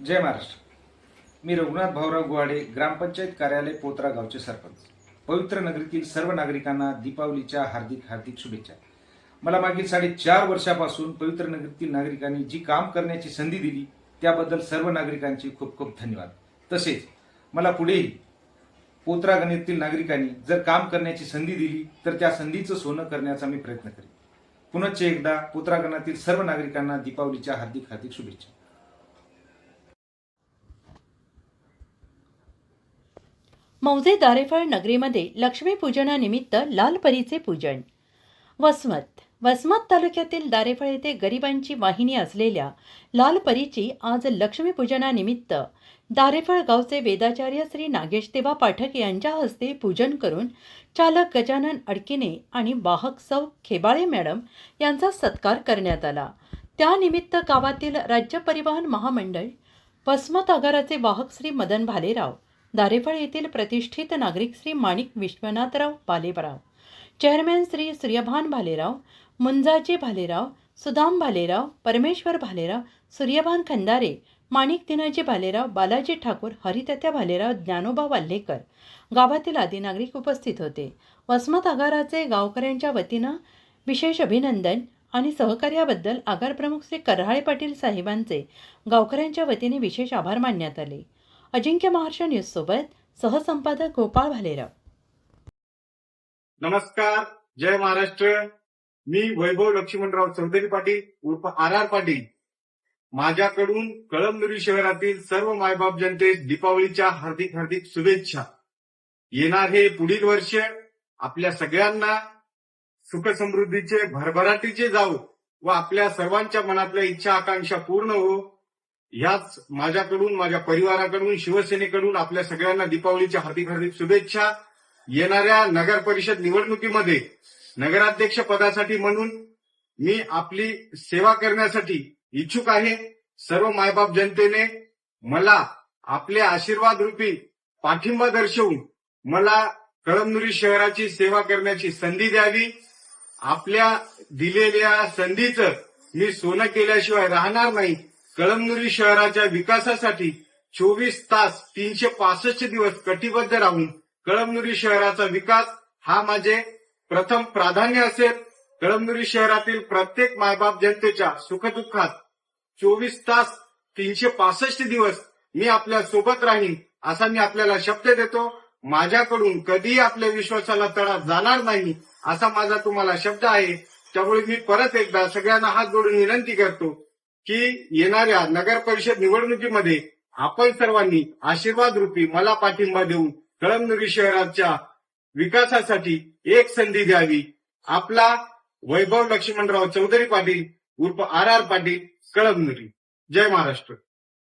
जय महाराष्ट्र. मी रघुनाथ भाऊराव गुहाडे ग्रामपंचायत कार्यालय पोत्रा गावचे सरपंच. पवित्र नगरीतील सर्व नागरिकांना दीपावलीच्या हार्दिक हार्दिक शुभेच्छा. मला मागील साडेचार वर्षापासून पवित्र नगरीतील नागरिकांनी जी काम करण्याची संधी दिली त्याबद्दल सर्व नागरिकांचे खूप खूप धन्यवाद. तसेच मला पुढेही पोत्रा गणितील नागरिकांनी जर काम करण्याची संधी दिली तर त्या संधीचं सोनं करण्याचा मी प्रयत्न करेन. पुनश्च एकदा पोत्रा गणातील सर्व नागरिकांना दीपावलीच्या हार्दिक हार्दिक शुभेच्छा. मौजे दारेफळ नगरीमध्ये लक्ष्मीपूजनानिमित्त लालपरीचे पूजन. वसमत. वसमत तालुक्यातील दारेफळ येथे गरिबांची वाहिनी असलेल्या लालपरीची आज लक्ष्मीपूजनानिमित्त दारेफळ गावचे वेदाचार्य श्री नागेश देवा पाठक यांच्या हस्ते पूजन करून चालक गजानन अडकिने आणि वाहक सौ खेबाळे मॅडम यांचा सत्कार करण्यात आला. त्यानिमित्त गावातील राज्य परिवहन महामंडळ वसमत आगाराचे वाहक श्री मदन भालेराव दारेफळ येथील प्रतिष्ठित नागरिक श्री माणिक विश्वनाथराव भालेराव चेअरमॅन श्री सूर्यभान भालेराव मुंजाजी भालेराव सुदाम भालेराव परमेश्वर भालेराव सूर्यभान खंदारे माणिक दिनाजी भालेराव बालाजी ठाकूर हरितत्या भालेराव ज्ञानोबा वाल्हेकर गावातील आदी नागरिक उपस्थित होते. वसमत आगाराचे गावकऱ्यांच्या वतीनं विशेष अभिनंदन आणि सहकार्याबद्दल आगार प्रमुख श्री कर्हाळे पाटील साहेबांचे गावकऱ्यांच्या वतीने विशेष आभार मानण्यात आले. अजिंक्य महाराष्ट्र न्यूज सोबत सहसंपादक गोपाळ भालेराव. नमस्कार जय महाराष्ट्र. मी वैभव लक्ष्मणराव चौधरी पाटील उर्फ आर आर पाटील. माझ्याकडून कळमनुरी शहरातील सर्व मायबाप जनतेस दीपावलीच्या हार्दिक हार्दिक शुभेच्छा. येणार हे पुढील वर्ष आपल्या सगळ्यांना सुख समृद्धीचे भरभराटीचे जाऊ व आपल्या सर्वांच्या मनातल्या इच्छा आकांक्षा पूर्ण हो. ह्याच माझ्याकडून माझ्या परिवाराकडून शिवसेनेकडून आपल्या सगळ्यांना दीपावलीच्या हार्दिक हार्दिक शुभेच्छा. येणाऱ्या नगर परिषद निवडणुकीमध्ये नगराध्यक्ष पदासाठी म्हणून मी आपली सेवा करण्यासाठी इच्छुक आहे. सर्व मायबाप जनतेने मला आपले आशीर्वाद रूपी पाठिंबा दर्शवून मला कळमनुरी शहराची सेवा करण्याची संधी द्यावी. आपल्या दिलेल्या संधीचं मी सोनं केल्याशिवाय राहणार नाही. कळमनुरी शहराच्या विकासासाठी चोवीस तास तीनशे पासष्ट दिवस कटिबद्ध राहून कळमनुरी शहराचा विकास हा माझे प्रथम प्राधान्य असेल. कळमनुरी शहरातील प्रत्येक मायबाप जनतेच्या सुखदुःखात चोवीस तास तीनशे पासष्ट दिवस मी आपल्यासोबत राहीन असा मी आपल्याला शब्द देतो. माझ्याकडून कधीही आपल्या विश्वासाला तडा जाणार नाही असा माझा तुम्हाला शब्द आहे. त्यामुळे मी परत एकदा सगळ्यांना हात जोडून विनंती करतो. की येणाऱ्या नगर परिषद निवडणुकीमध्ये आपण सर्वांनी आशीर्वाद रूपी मला पाठिंबा देऊन कळमनुरी शहराच्या विकासासाठी एक संधी द्यावी. आपला वैभव लक्ष्मणराव चौधरी पाटील उर्फ आर आर पाटील कळमनुरी. जय महाराष्ट्र.